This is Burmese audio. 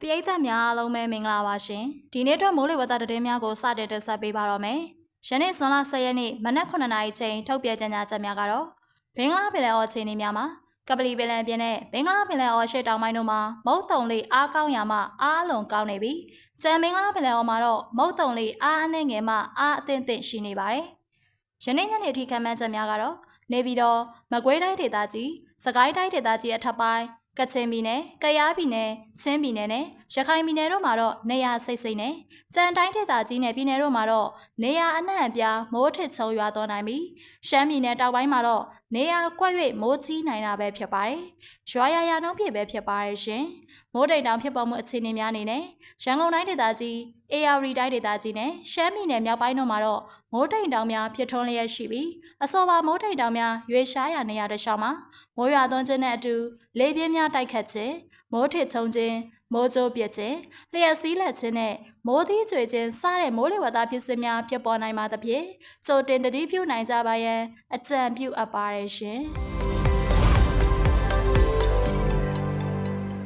ပရိသတ်များအားလုံးပဲမင်္ဂလာပါရှင်ဒီနေ့အတွက်မိုးလေဝသသတင်းများကိုစတင်တင်ဆက်ပေးပါတော့မယ်ယနေ့ဇွန်လ10ရက်နေ့မနက်9:00နာရီချိန်ထုတ်ပြန်ကြေညာချက်များကတော့ဘင်္ဂလားပင်လယ်အော်အခြေအနေများမှာကပလီပင်လယ်ပြင်နဲ့ဘင်္ဂလားပင်လယ်အော်ရှေ့တောင်ပိုင်းတို့မှာမုတ်တုံလေးအားကောင်းရာမှအားအလွန်ကောင်းနေပြီးကျန်ဘင်္ဂလားပင်လယ်အော်မှာတော့မုတ်တုံလေးအားအနှဲငယ်မှအားအသင့်သင့်ရှိနေပါတယ်ယနေ့ညနေထိခံမှန်းချက်များကတော့နေပြည်တော်မကွေးတိုင်းဒေသကြီးစကိုင်းတိုင်းဒေသကြီးအထက်ပိုင်း ကချင်ပြည်နယ်၊ကယားပြည်နယ်၊ချင်းပြည်နယ်နဲ့ရခိုင်ပြည်နယ်တို့မှာတော့နေရစိတ်စိတ်နဲ့ကြံတိုင်းဒေသကြီးနယ်ပြည်နယ်တို့မှာတော့နေရအနှံ့အပြားမိုးထစ်ချုံရွာသွန်းနိုင်ပြီးရှမ်းပြည်နယ်တောင်ပိုင်းမှာတော့နေရကွက်၍မိုးကြီးနိုင်တာပဲဖြစ်ပါတယ်။ရွာရရနှုံးဖြစ်ပဲဖြစ်ပါတယ်ရှင်။မိုးတိမ်တောင်ဖြစ်ပေါ်မှုအခြေအနေများအနေနဲ့ရန်ကုန်တိုင်းဒေသကြီး AR တိုင်းဒေသကြီးနဲ့ရှမ်းပြည်နယ်မြောက်ပိုင်းတို့မှာတော့မိုးတိမ်တောင်များဖြစ်ထွန်းလျက်ရှိပြီးအဆိုပါမိုးတိမ်တောင်များရွေရှားရနေရတဲ့ရှောင်းမှာမိုးရွာသွန်းခြင်းနဲ့အတူလေပြင်းများတိုက်ခတ်ခြင်းမိုးထစ်ချုံခြင်း မိုးကြိုးပြက်ခြင်းလျှက်စီးလက်ခြင်းနဲ့မိုးသီးကျွေခြင်းစတဲ့မိုးလေဝသဖြစ်စဉ်များဖြစ်ပေါ်နိုင်ပါသဖြင့်ကြိုတင်တတိပြုနိုင်ကြပါရန်အကြံပြုအပ်ပါတယ်ရှင်